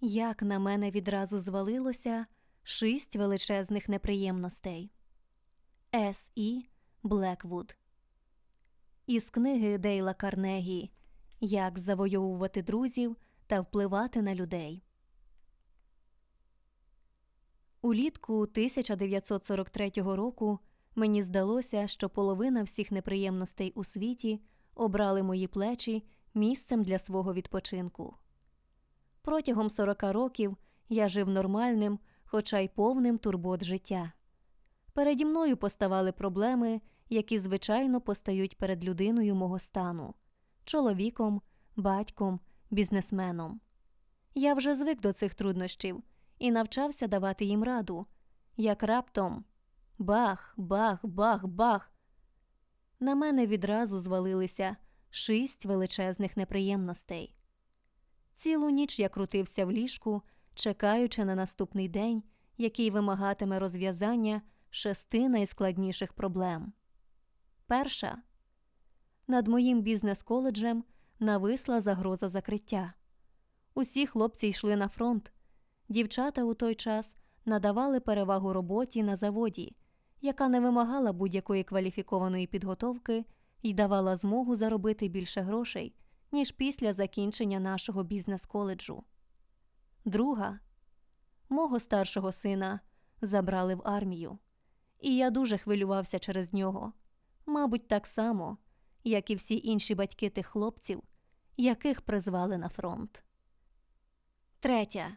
Як на мене відразу звалилося шість величезних неприємностей. С. І. Блеквуд. Із книги Дейла Карнегі Як завойовувати друзів та впливати на людей. Улітку 1943 року мені здалося, що половина всіх неприємностей у світі обрали мої плечі місцем для свого відпочинку. Протягом 40 років я жив нормальним, хоча й повним турбот життя. Переді мною поставали проблеми, які звичайно постають перед людиною мого стану чоловіком, батьком, бізнесменом. Я вже звик до цих труднощів і навчався давати їм раду, як раптом бах, бах, бах, бах. На мене відразу звалилися шість величезних неприємностей. Цілу ніч я крутився в ліжку, чекаючи на наступний день, який вимагатиме розв'язання шести найскладніших проблем. Перша над моїм бізнес-коледжем нависла загроза закриття. Усі хлопці йшли на фронт. Дівчата у той час надавали перевагу роботі на заводі, яка не вимагала будь-якої кваліфікованої підготовки і давала змогу заробити більше грошей, ніж після закінчення нашого бізнес-коледжу. Друга мого старшого сина забрали в армію, і я дуже хвилювався через нього, мабуть, так само, як і всі інші батьки тих хлопців, яких призвали на фронт. Третя.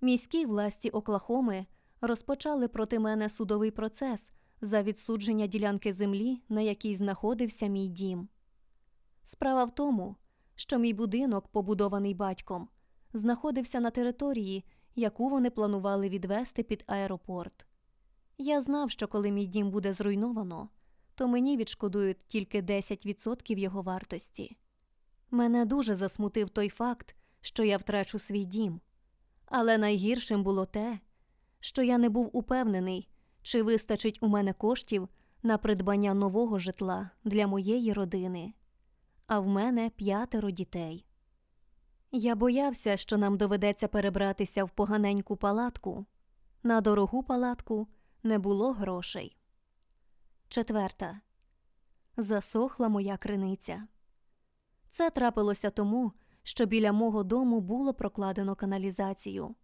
Міські власті Оклахоми розпочали проти мене судовий процес за відсудження ділянки землі, на якій знаходився мій дім. Справа в тому, що мій будинок, побудований батьком, знаходився на території, яку вони планували відвести під аеропорт. Я знав, що коли мій дім буде зруйновано, то мені відшкодують тільки 10% його вартості. Мене дуже засмутив той факт, що я втрачу свій дім. Але найгіршим було те, що я не був упевнений, чи вистачить у мене коштів на придбання нового житла для моєї родини, а в мене п'ятеро дітей. Я боявся, що нам доведеться перебратися в поганеньку палатку. На дорогу палатку не було грошей. Четверта. Засохла моя криниця. Це трапилося тому, що біля мого дому було прокладено каналізацію.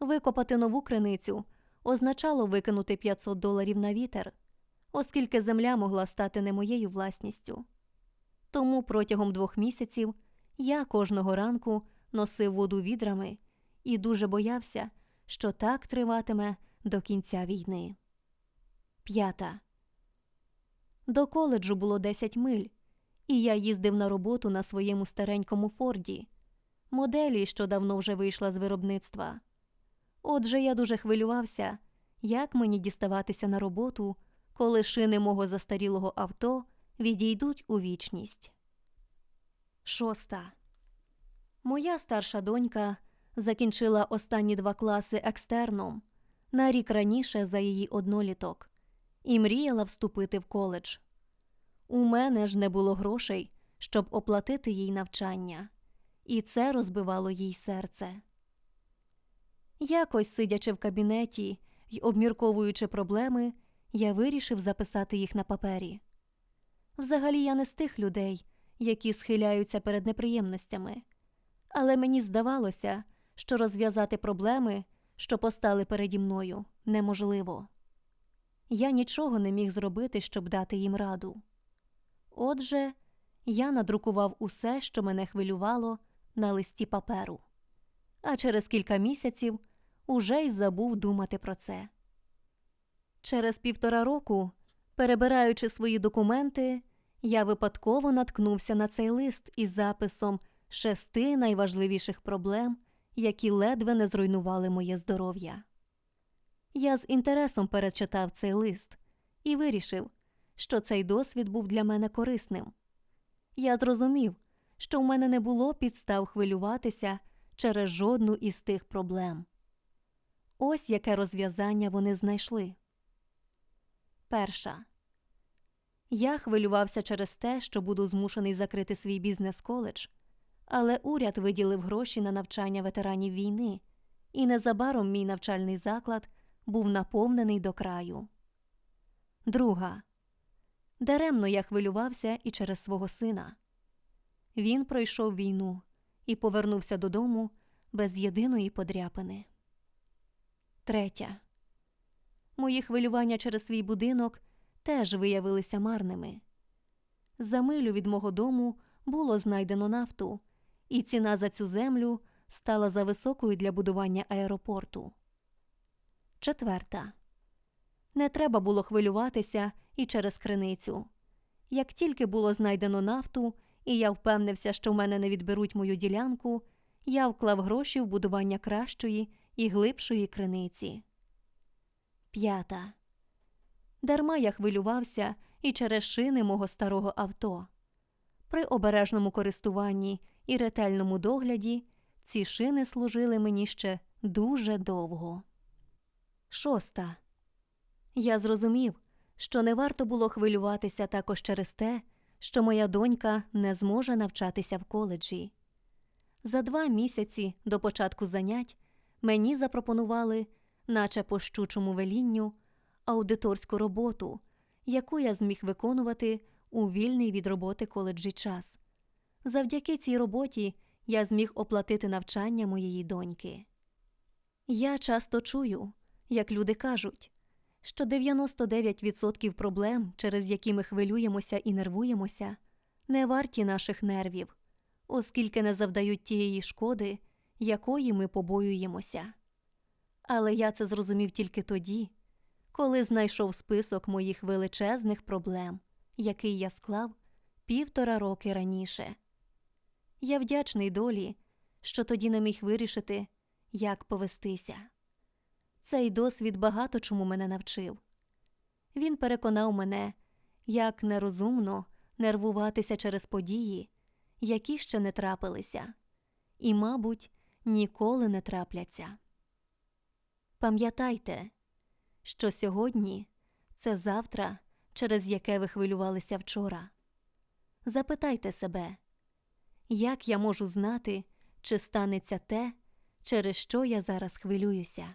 Викопати нову криницю означало викинути 500 доларів на вітер, оскільки земля могла стати не моєю власністю. Тому протягом двох місяців я кожного ранку носив воду відрами і дуже боявся, що так триватиме до кінця війни. П'ята. До коледжу було 10 миль, і я їздив на роботу на своєму старенькому Форді, моделі, що давно вже вийшла з виробництва. Отже, я дуже хвилювався, як мені діставатися на роботу, коли шини мого застарілого авто відійдуть у вічність. Шоста. Моя старша донька закінчила останні два класи екстерном на рік раніше за її одноліток і мріяла вступити в коледж. У мене ж не було грошей, щоб оплатити їй навчання, і це розбивало їй серце. Якось, сидячи в кабінеті й обмірковуючи проблеми, я вирішив записати їх на папері. Взагалі, я не з тих людей, які схиляються перед неприємностями, але мені здавалося, що розв'язати проблеми, що постали переді мною, неможливо. Я нічого не міг зробити, щоб дати їм раду. Отже, я надрукував усе, що мене хвилювало, на листі паперу, а через кілька місяців уже й забув думати про це. Через півтора року, перебираючи свої документи, я випадково наткнувся на цей лист із записом шести найважливіших проблем, які ледве не зруйнували моє здоров'я. Я з інтересом перечитав цей лист і вирішив, що цей досвід був для мене корисним. Я зрозумів, що в мене не було підстав хвилюватися через жодну із тих проблем. Ось яке розв'язання вони знайшли. Перша. Я хвилювався через те, що буду змушений закрити свій бізнес-коледж, Але уряд виділив гроші на навчання ветеранів війни, і незабаром мій навчальний заклад був наповнений до краю. Друга. Даремно я хвилювався і через свого сина. Він пройшов війну і повернувся додому без єдиної подряпини. Третя. Мої хвилювання через свій будинок теж виявилися марними. За милю від мого дому було знайдено нафту, і ціна за цю землю стала за високою для будування аеропорту. Четверта. Не треба було хвилюватися і через криницю. Як тільки було знайдено нафту, і я впевнився, що в мене не відберуть мою ділянку, я вклав гроші в будування кращої і глибшої криниці. П'ята. Дарма я хвилювався і через шини мого старого авто. При обережному користуванні і ретельному догляді ці шини служили мені ще дуже довго. Шоста. Я зрозумів, що не варто було хвилюватися також через те, що моя донька не зможе навчатися в коледжі. За два місяці до початку занять мені запропонували, наче по щучому велінню, аудиторську роботу, яку я зміг виконувати у вільний від роботи коледжі час. Завдяки цій роботі я зміг оплатити навчання моєї доньки. Я часто чую, як люди кажуть, що 99% проблем, через які ми хвилюємося і нервуємося, не варті наших нервів, оскільки не завдають тієї шкоди, якої ми побоюємося. Але я це зрозумів тільки тоді, коли знайшов список моїх величезних проблем, який я склав півтора роки раніше. Я вдячний долі, що тоді не міг вирішити, як повестися. Цей досвід багато чому мене навчив. Він переконав мене, як нерозумно нервуватися через події, які ще не трапилися, і, мабуть, ніколи не трапляться. Пам'ятайте, що сьогодні це завтра, через яке ви хвилювалися вчора. Запитайте себе, як я можу знати, чи станеться те, через що я зараз хвилююся.